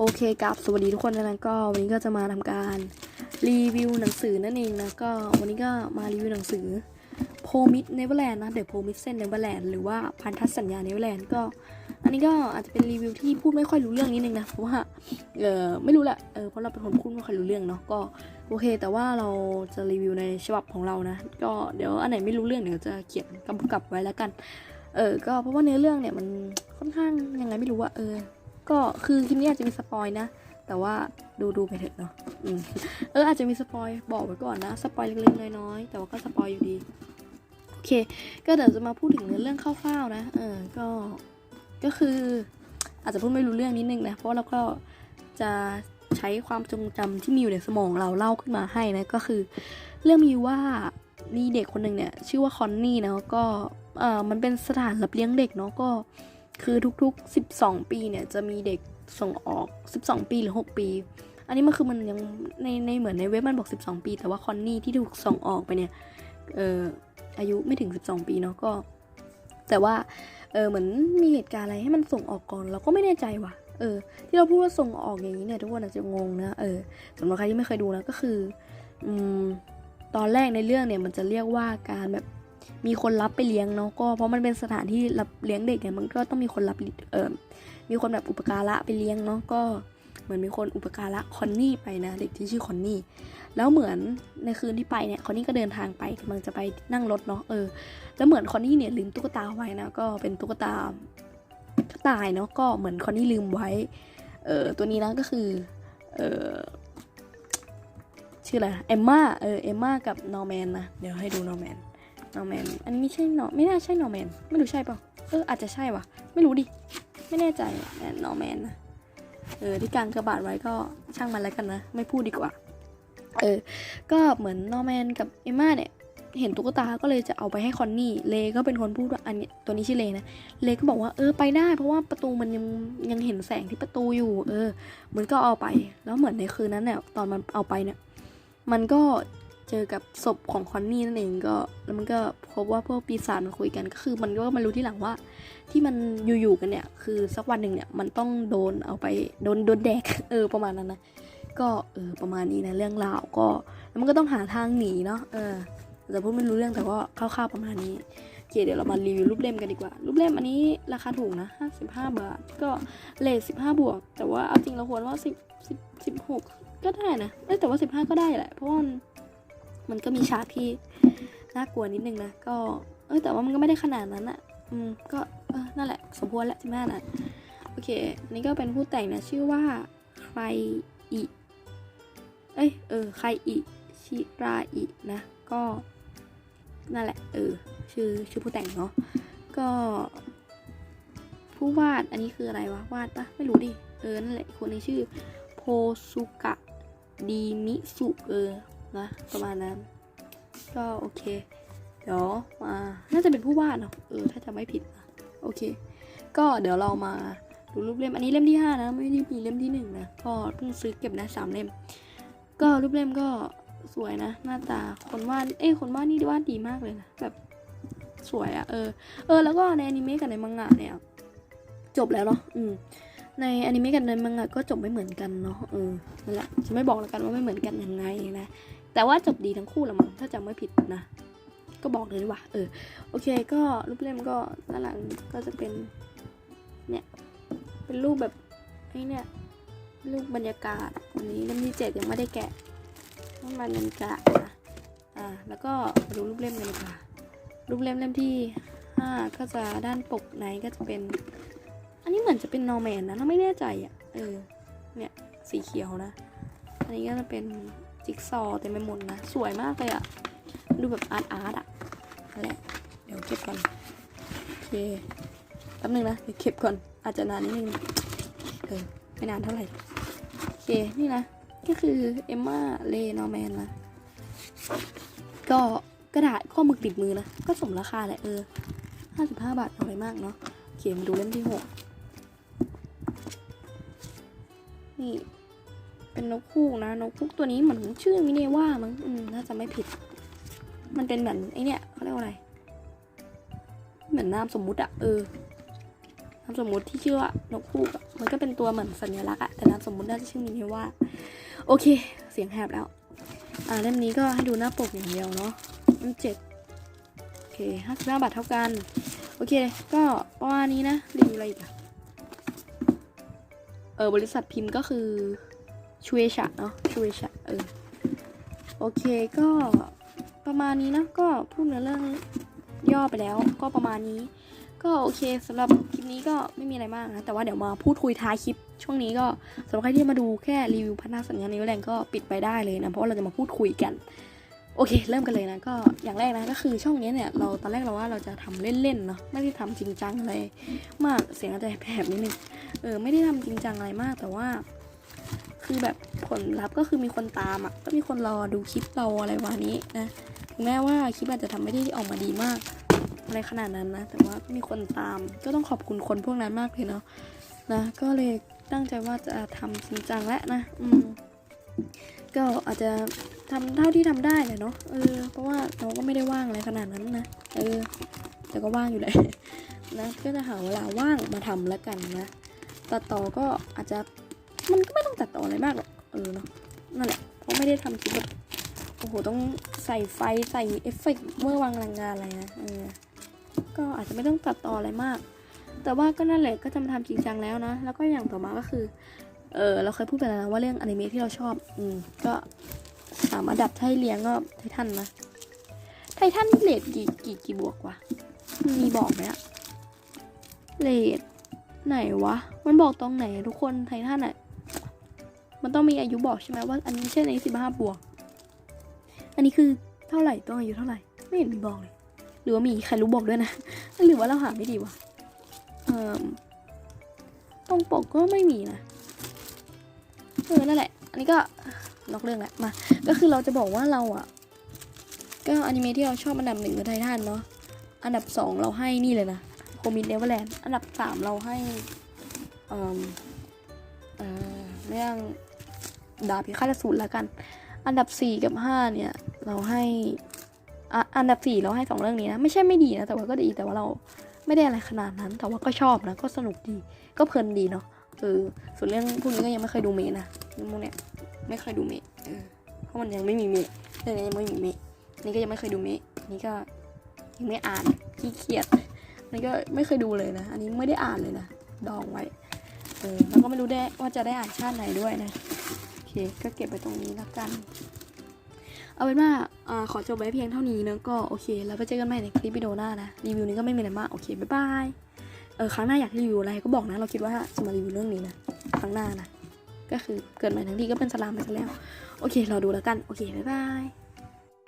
โอเคครับสวัสดีทุกคนนะก็วันนี้ก็จะมาทำการรีวิวหนังสือนั่นเองนะก็วันนี้ก็มารีวิวหนังสือโพมิดเนเวอร์แลนด์นะเดอะโพมิดเซนเนเวอร์แลนด์หรือว่าพันธสัญญาเนเวอร์แลนด์ก็ อันนี้ก็อาจจะเป็นรีวิวที่พูดไม่ค่อยรู้เรื่องนิดนึงนะเพราะว่าเออไม่รู้แหละเออเพราะเราเป็นคนพูดไม่ค่อยรู้เรื่องเนาะก็โอเค แต่ว่าเราจะรีวิวในฉบับของเรานะก็เดี๋ยวอันไหนไม่รู้เรื่องเดี๋ยวจะเขียนกำกับไว้แล้วกันเออก็เพราะว่าเนื้อเรื่องเนี่ยมันค่อนข้างยังไงไม่รู้อะเออ ก็คือคลิปนี้อาจจะมีสปอยนะ แต่ว่าดูดูไปเถอะเนาะเอออาจจะมีสปอยบอกไว้ก่อนนะ สปอยเล็กๆน้อยๆแต่ว่าก็สปอยอยู่ดี โอเค ก็เดี๋ยวจะมาพูดถึงเนื้อเรื่องคร่าวๆนะ เออ ก็ ก็คืออาจจะพูดไม่รู้เรื่องนิดนึงนะ เพราะเราก็จะใช้ความทรงจำที่มีอยู่ในสมองเราเล่าขึ้นมาให้นะ ก็คือ เรื่องมีว่ามีเด็กคนหนึ่งเนี่ย ชื่อว่าคอนนี่นะก็เออมันเป็นสถานรับเลี้ยงเด็กเนาะก็ คือทุกๆ 12 ปีเนี่ยจะมีเด็กส่งออก 12 ปีหรือ 6 ปี อันนี้มันคือมันยังในในเหมือนในเว็บมันบอก 12 ปี แต่ว่าคอนนี่ที่ถูกส่งออกไปเนี่ยเอออายุไม่ถึง 12 ปีเนาะก็ แต่ว่าเออเหมือนมีเหตุการณ์อะไรให้มันส่งออกก่อนเราก็ไม่แน่ใจว่ะเออที่เราพูดว่าส่งออกอย่างนี้เนี่ยทุกคนอาจจะงงนะเออสำหรับใครที่ไม่เคยดูนะก็คืออืมตอนแรกในเรื่องเนี่ยมันจะเรียกว่าการแบบ มีคนรับไปเลี้ยงเนาะก็เพราะมันเป็นสถานที่รับเลี้ยงเด็กเนี่ยมันก็ต้องมีคนรับเออมีคนแบบอุปการะไปเลี้ยงเนาะก็เหมือนมีคนอุปการะคอนนี่ไปนะเด็กที่ชื่อคอนนี่แล้วเหมือนในคืนที่ไปเนี่ยคอนนี่ก็เดินทางไปกำลังจะไปนั่งรถเนาะเออแล้วเหมือนคอนนี่เนี่ยลืมตุ๊กตาไว้นะก็เป็นตุ๊กตากระต่ายเนาะก็เหมือนคอนนี่ลืมไว้เออตัวนี้นะก็คือเออชื่ออะไรเอมมาเออเอมมากับนอร์แมนนะเดี๋ยวให้ดูนอร์แมน นอร์แมน อันนี้ไม่ใช่นอไม่น่าใช่นอร์แมน ไม่รู้ใช่เปล่า เอออาจจะใช่วะไม่รู้ดิ ไม่แน่ใจแต่นอร์แมนนะ เออที่กลางกระบาดไว้ก็ช่างมันแล้วกันนะ ไม่พูดดีกว่า เออ ก็เหมือนนอร์แมนกับเอมมาเนี่ยเห็นตุ๊กตาก็เลยจะเอาไปให้คอนนี่ เลก็เป็นคนพูดว่าอันนี้ตัวนี้ชื่อเลนะ เลก็บอกว่าเออไปได้ เพราะว่าประตูมันยังยังเห็นแสงที่ประตูอยู่ เออ มันก็เอาไป แล้วเหมือนในคืนนั้นเนี่ยตอนมันเอาไปเนี่ย มันก็ เจอกับศพของคอนนี่นั่นเองก็แล้วมันก็พบว่าพวกปีศาจมันคุยกันก็คือ มันก็มารู้ที่หลังว่า ที่มันอยู่ๆกันเนี่ย คือสักวันหนึ่งเนี่ยมันต้องโดนเอาไปโดนโดนแดกเออประมาณนั้นนะก็เออประมาณนี้นะเรื่องราวก็แล้วมันก็ต้องหาทางหนีเนาะเออแต่พูดไม่รู้เรื่องแต่ก็คร่าวๆประมาณนี้โอเคเดี๋ยวเรามารีวิวรูปเล่มกันดีกว่า รูปเล่มอันนี้ราคาถูกนะ55 บาท ก็เลท15 บวก แต่ว่าเอาจริงเราควรว่า 10 10 16 ก็ได้นะแต่ว่า 15 ก็ได้แหละเพราะว่า มันก็มีฉากที่น่ากลัวนิดนึงนะ ก็ เออแต่ว่ามันก็ไม่ได้ขนาดนั้นอะอืม ก็ เออ นั่นแหละ สมควรและ15นะโอเค อันนี้ก็เป็นผู้แต่งนะ ชื่อว่าใครอิ เอ้ย เออ ใครอิ ชิราอิ นะ ก็ นั่นแหละ เออ ชื่อ ชื่อผู้แต่งเนาะ ก็ ผู้วาด อันนี้คืออะไรวะ วาดปะไม่รู้ดิ เออ นั่นแหละ คนนี้ชื่อ โพสุกะ ดีมิสุ เออ นะประมาณนั้น ก็โอเค เดี๋ยวมาน่าจะเป็นผู้วาดเนาะเออถ้าจะไม่ผิดนะโอเค ก็เดี๋ยวเรามาดูรูปเล่มอันนี้เล่มที่ห้านะไม่ได้มีเล่มที่หนึ่งนะก็เพิ่งซื้อเก็บนะสามเล่ม ก็รูปเล่มก็สวยนะ หน้าตาคนวาดเอ้คนวาดนี่วาดดีมากเลยนะแบบสวยอะเออเออแล้วก็ในอนิเมะกับในมังงะเนี่ยจบแล้วเนาะอืม ในอนิเมะกับในมังงะก็จบไม่เหมือนกันเนาะเออนั่นแหละจะไม่บอกแล้วกันว่าไม่เหมือนกันยังไงนะแต่ว่าจบดีทั้งคู่ละมั้งถ้าจำไม่ผิดนะ ก็บอกเลยดีกว่าเออโอเค ก็รูปเล่มก็ด้านหลังก็จะเป็นเนี่ยเป็นรูปแบบไอ้เนี่ยรูปบรรยากาศอันนี้เล่มที่เจ็ดยังไม่ได้แกะต้องมาบรรยากาศนะอ่าแล้วก็มาดูรูปเล่มกันดีกว่ารูปเล่มเล่มที่ห้าก็จะด้านปกไหนก็จะเป็น อันนี้เหมือนจะเป็นนอร์แมนนะถ้าไม่แน่ใจอะ เออ เนี่ย สีเขียวนะ อันนี้ก็จะเป็นจิ๊กซอเต็มไปหมดนะ สวยมากเลยอะ ดูแบบอาร์ตอาร์ตอะนั่นแหละ เดี๋ยวเก็บก่อน โอเคแป๊บนึงนะ เดี๋ยวเก็บก่อน อาจจะนานนิดนึง เออ ไม่นานเท่าไหร่ โอเค นี่นะ ก็คือเอมมาเลนอร์แมนนะ ก็กระดาษข้อมือติดมือนะ ก็สมราคาแหละเออห้าสิบห้าบาทน้อยมากเนาะ เขียนดูเล่มที่6 นี่ เป็นนกคูกนะ นกคูกตัวนี้เหมือนชื่อมิเนว่ามั้งอืมน่าจะไม่ผิด มันเป็นเหมือนไอเนี่ยเขาเรียกว่าอะไร เหมือนนามสมมุติอะเออนามสมมุติที่ชื่อว่านกคูกอะมันก็เป็นตัวเหมือนสัญลักษณ์อะแต่นามสมมุติน่าจะชื่อมินิว่า โอเค เสียงแหบแล้ว อ่าเล่มนี้ก็ให้ดูหน้าปกอย่างเดียวเนาะเล่มเจ็ดโอเคห้าสิบห้าบาทเท่ากัน โอเค ก็ประมาณนี้นะรีวิวอะไรอีกอะ เออบริษัทพิมพ์ก็คือชูเอชะเนาะชูเอชะเออโอเคก็ประมาณนี้นะก็พูดในเรื่องย่อไปแล้วก็ประมาณนี้ ก็โอเคสำหรับคลิปนี้ก็ไม่มีอะไรมากนะแต่ว่าเดี๋ยวมาพูดคุยท้ายคลิป ช่วงนี้ก็สำหรับใครที่มาดูแค่รีวิวพัฒนาสัญญาณนิ้วแรงก็ปิดไปได้เลยนะเพราะว่าเราจะมาพูดคุยกัน โอเค เริ่มกันเลยนะ ก็อย่างแรกนะก็คือช่องนี้เนี่ยเราตอนแรกเราว่าเราจะทำเล่นๆเนาะไม่ได้ทำจริงจังอะไรมากเสียงอาจจะแผบนิดนึงเออไม่ได้ทำจริงจังอะไรมากแต่ว่า คือแบบผลลัพธ์ก็คือมีคนตามอะก็มีคนรอดูคลิปเราอะไรวานี้นะถึงแม้ว่าคลิปอาจจะทำไม่ได้ออกมาดีมาก อะไรขนาดนั้นนะ แต่ว่ามีคนตามก็ต้องขอบคุณคนพวกนั้นมากเลยเนาะนะก็เลยตั้งใจว่าจะทำจริงจังแล้วนะ อืมก็อาจจะ ทำเท่าที่ทำได้แหละเนาะเออเพราะว่าเราก็ไม่ได้ว่างอะไรขนาดนั้นนะเออแต่ก็ว่างอยู่แหละนะก็จะหาเวลาว่างมาทำแล้วกันนะตัดต่อก็อาจจะมันก็ไม่ต้องตัดต่ออะไรมากหรอกเออเนาะนั่นแหละเพราะไม่ได้ทำคลิปแบบโอ้โหต้องใส่ไฟใส่เอฟเฟกต์เมื่อวางพลังงานอะไรนะเออก็อาจจะไม่ต้องตัดต่ออะไรมาก แต่ว่าก็นั่นแหละก็จะมาทำจริงจังแล้วนะ แล้วก็อย่างต่อมาก็คือเออเราเคยพูดไปแล้วนะว่าเรื่องอนิเมะที่เราชอบ อืมก็ สามารถดับให้เลี้ยงก็ไททันนะไททันเลทกี่กี่กี่บวกวะมีบอกไหมอะเลทไหนวะ มันบอกตรงไหนทุกคนไททันอะมันต้องมีอายุบอกใช่ไหมว่า อันนี้เช่นอันนี้สิบห้าบวก อันนี้คือเท่าไหร่ต้องอายุเท่าไหร่ ไม่เห็นมีบอกเลย หรือว่ามีใครรู้บอกด้วยนะ หรือว่าเราหาไม่ดีวะเอ่อตรงปกก็ไม่มีนะเออนั่นแหละ อันนี้ก็ นอกเรื่องแหละมา ก็คือเราจะบอกว่าเราอะ ก็อนิเมะที่เราชอบอันดับหนึ่งคือไททันเนาะ อันดับสองเราให้นี่เลยนะโคมิดเนเวอร์แลนด์ อันดับสามเราให้เอ่อเรื่องดาบพิฆาตอสูรแล้วกัน อันดับสี่กับห้าเนี่ย เราให้ออันดับสี่เราให้สองเรื่องนี้นะ ไม่ใช่ไม่ดีนะ แต่ว่าก็ดีแต่ว่าเราไม่ได้อะไรขนาดนั้น แต่ว่าก็ชอบนะ ก็สนุกดี ก็เพลินดีเนาะ เออส่วนเรื่องพวกนี้ก็ยังไม่เคยดูเมะนะเรื่องพวกเนี้ยไม่เคยดูเมะเออเพราะมันยังไม่มีเมะเรื่องนี้ยังไม่มีเมะนี่ก็ยังไม่เคยดูเมะนี่ก็ยังไม่อ่านขี้เกียจนี่ก็ไม่เคยดูเลยนะ อันนี้ไม่ได้อ่านเลยนะดองไว้เออแล้วก็ไม่รู้ได้ว่าจะได้อ่านชาติไหนด้วยนะโอเคก็เก็บไปตรงนี้แล้วกัน เอาเป็นว่าอขอจบไว้เพียงเท่านี้เนะก็โอเค แล้วไปเจอกันใหม่ในคลิปวิดีโอหน้านะรีวิวนี้ก็ไม่มีอะไรมากโอเคบ๊ายบาย เออครั้งหน้าอยากรีวิวอะไรก็บอกนะ เราคิดว่าจะมารีวิวเรื่องนี้นะครั้งหน้านะก็คือเกิดใหม่ทั้งทีก็เป็นสลามไปซะแล้ว โอเค เราดูแล้วกัน โอเค บ๊ายบาย